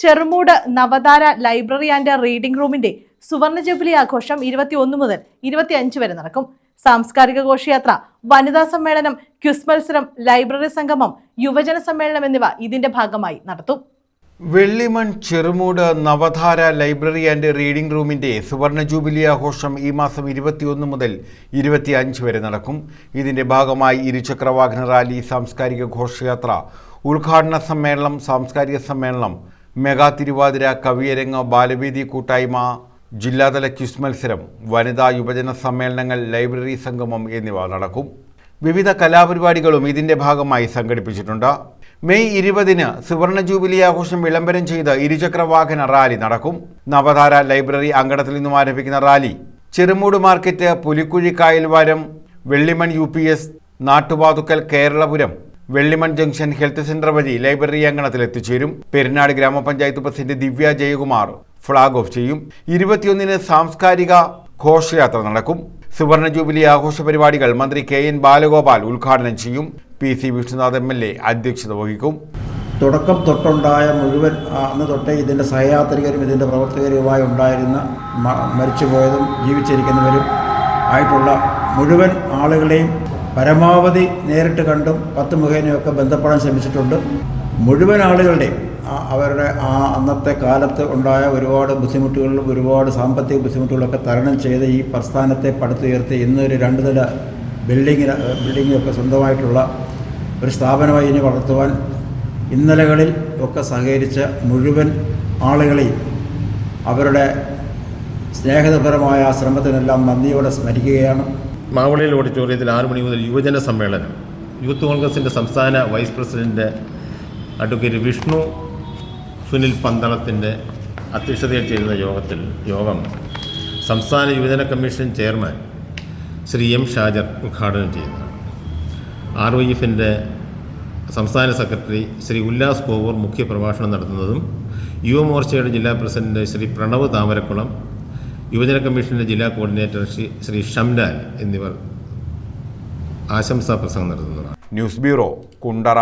Cherumoodu Navathara library and reading റൂമിന്റെ സുവർണ jubilee ആഘോഷം ഇരുപത്തിയൊന്ന് മുതൽ ഇരുപത്തിയഞ്ച് വരെ നടക്കും. സാംസ്കാരിക ഘോഷയാത്ര വനിതാ സമ്മേളനം ക്യുസ് മത്സരം ലൈബ്രറി സംഗമം യുവജന സമ്മേളനം എന്നിവ ഇതിന്റെ ഭാഗമായി നടത്തും. Vellimon Cherumoodu Navadhara library and reading റൂമിന്റെ സുവർണ ജൂബിലി ആഘോഷം ഈ മാസം ഇരുപത്തിയൊന്ന് മുതൽ ഇരുപത്തിയഞ്ച് വരെ നടക്കും. ഇതിന്റെ ഭാഗമായി ഇരുചക്രവാഹന റാലി സാംസ്കാരിക ഘോഷയാത്ര ഉദ്ഘാടന സമ്മേളനം സാംസ്കാരിക സമ്മേളനം മെഗാ തിരുവാതിര കവിയരങ്ങ് ബാലവേദി കൂട്ടായ്മ ജില്ലാതല ക്വിസ് മത്സരം വനിതാ യുവജന സമ്മേളനങ്ങൾ ലൈബ്രറി സംഗമം എന്നിവ നടക്കും. വിവിധ കലാപരിപാടികളും ഇതിന്റെ ഭാഗമായി സംഘടിപ്പിച്ചിട്ടുണ്ട്. മെയ് ഇരുപതിന് സുവർണ ജൂബിലി ആഘോഷം വിളംബരം ചെയ്ത് ഇരുചക്ര വാഹന റാലി നടക്കും. നവധാര ലൈബ്രറി അങ്കണത്തിൽ നിന്നും ആരംഭിക്കുന്ന rally Cherumoodu market Pulikkuzhi Kayalvaram Vellimon U P S Nattuvathukkal Keralapuram Vellimon junction health centre വഴി ലൈബ്രറി അങ്കണത്തിൽ എത്തിച്ചേരും. പെരുന്നാട് ഗ്രാമപഞ്ചായത്ത് president Divya Jayakumar flag off ചെയ്യും. ഇരുപത്തിയൊന്നിന് സാംസ്കാരിക ഘോഷയാത്ര നടക്കും. സുവർണ ജൂബിലി ആഘോഷ പരിപാടികൾ മന്ത്രി കെ എൻ ബാലഗോപാൽ ഉദ്ഘാടനം ചെയ്യും. P C Vishnunath M L A അധ്യക്ഷത വഹിക്കും. തുടക്കം തൊട്ടുണ്ടായ മുഴുവൻ അന്ന് തൊട്ടേ ഇതിന്റെ സഹയാത്രികരും ഇതിന്റെ പ്രവർത്തകരുമായി ഉണ്ടായിരുന്ന മരിച്ചുപോയതും ജീവിച്ചിരിക്കുന്നവരും ആയിട്ടുള്ള മുഴുവൻ ആളുകളെയും പരമാവധി നേരിട്ട് കണ്ടും പത്ത് മുഖേനയൊക്കെ ബന്ധപ്പെടാൻ ശ്രമിച്ചിട്ടുണ്ട്. മുഴുവൻ ആളുകളുടെയും അവരുടെ ആ അന്നത്തെ കാലത്ത് ഉണ്ടായ ഒരുപാട് ബുദ്ധിമുട്ടുകളിലും ഒരുപാട് സാമ്പത്തിക ബുദ്ധിമുട്ടുകളൊക്കെ തരണം ചെയ്ത് ഈ പ്രസ്ഥാനത്തെ പടുത്തുയർത്തി ഇന്നൊരു രണ്ട് നില ബിൽഡിങ്ങിന് ബിൽഡിങ്ങൊക്കെ സ്വന്തമായിട്ടുള്ള ഒരു സ്ഥാപനമായി ഇനി വളർത്തുവാൻ ഇന്നലകളിൽ ഒക്കെ സഹകരിച്ച മുഴുവൻ ആളുകളെയും അവരുടെ സ്നേഹതപരമായ ആ ശ്രമത്തിനെല്ലാം നന്ദിയോടെ സ്മരിക്കുകയാണ്. മാവളിയിൽ ഓഡിറ്റോറിയത്തിൽ ആറ് മണി മുതൽ യുവജന സമ്മേളനം. യൂത്ത് കോൺഗ്രസിന്റെ സംസ്ഥാന vice president advocate Vishnu Sunil പന്തളത്തിന്റെ അധ്യക്ഷതയിൽ ചേരുന്ന യോഗത്തിൽ യോഗം സംസ്ഥാന യുവജന commission chairman Shri M Shajar ഉദ്ഘാടനം ചെയ്യുന്നു. ആർ ഒ എഫിന്റെ സംസ്ഥാന സെക്രട്ടറി ശ്രീ ഉല്ലാസ് കോവൂർ മുഖ്യപ്രഭാഷണം നടത്തുന്നതും യുവമോർച്ചയുടെ ജില്ലാ പ്രസിഡന്റ് ശ്രീ പ്രണവ് താമരക്കുളം യുവജന കമ്മീഷന്റെ ജില്ലാ കോർഡിനേറ്റർ ശ്രീ ശ്രീ എന്നിവർ ആശംസാ പ്രസംഗം നടത്തുന്നതാണ് ന്യൂസ് ബ്യൂറോ കുണ്ടറ